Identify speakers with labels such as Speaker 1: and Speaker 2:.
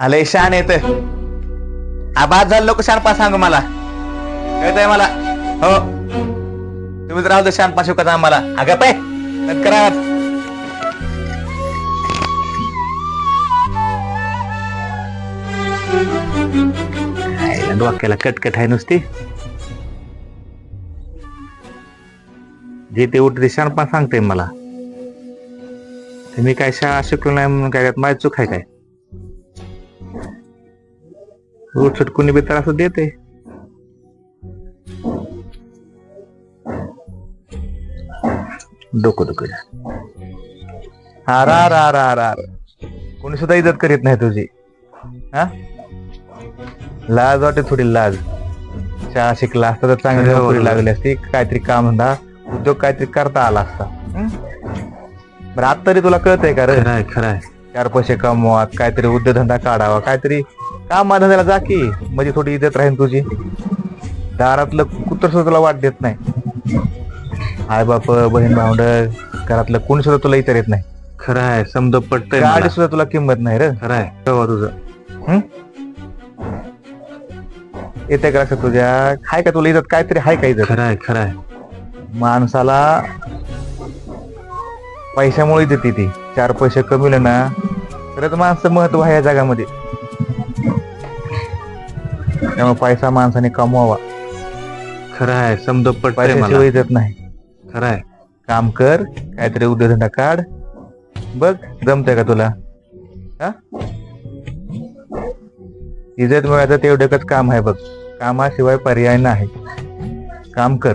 Speaker 1: आलंय शान येत आबाद झालं लोक शानपा सांग मला. कळतंय मला? हो. तुम्ही राहू दे शानपा शिकत आम्हाला. अगं पाय करा डोक्याला कटकट आहे नुसती. जे ते उठते शानपा सांगते मला. तुम्ही मी काय शाळा शिकलो नाही म्हणून काय माझी चूक आहे काय? उठसट कुणी बी तर असं देते. डोकं डोकं अरा रा रा रा कोणी सुद्धा इज्जत करीत नाही तुझी. हा? लाज वाटते थोडी लाज. शाळा शिकला असता तर चांगली नोकरी लागली असती. काहीतरी काम धंदा. उद्योग काहीतरी करता आला असता. हं? बरं आता तरी तुला कळतंय का रे?
Speaker 2: खरंय
Speaker 1: चार पैसे कमवा काहीतरी उद्योगधंदा काढावा काहीतरी काम धंद्याला जा की म्हणजे थोडी इज्जत राहील तुझी. दारातलं कुत्र सुद्धा तुला वाट देत नाही. आई बाप बहीण भावंड घरातलं कोणी सुद्धा तुला इतर येत नाही.
Speaker 2: खरंय समज पटतंय
Speaker 1: गाडी. सुद्धा तुला किंमत नाही रे.
Speaker 2: खरंय हो तुझं.
Speaker 1: हं? येते का लक्षात तुझ्या? हाय का तुला इज्जत? काहीतरी हाय का इज्जत?
Speaker 2: खरंय खरंय
Speaker 1: माणसाला पैशामुळे देते ती चार पैसे कमवले ना तरच माणसं महत्त्व आहे या जगामध्ये. त्यामुळे पैसा माणसाने कमवावा.
Speaker 2: खरंय समज पटतंय मला.
Speaker 1: पैशाशिवाय इज्जत नाही.
Speaker 2: खरंय
Speaker 1: काम कर काहीतरी उद्योगधंदा काढ. बघ जमतंय का तुला? हा? इज्जत मिळायचं तेवढं काम आहे बघ. कामाशिवाय पर्याय नाही. काम कर.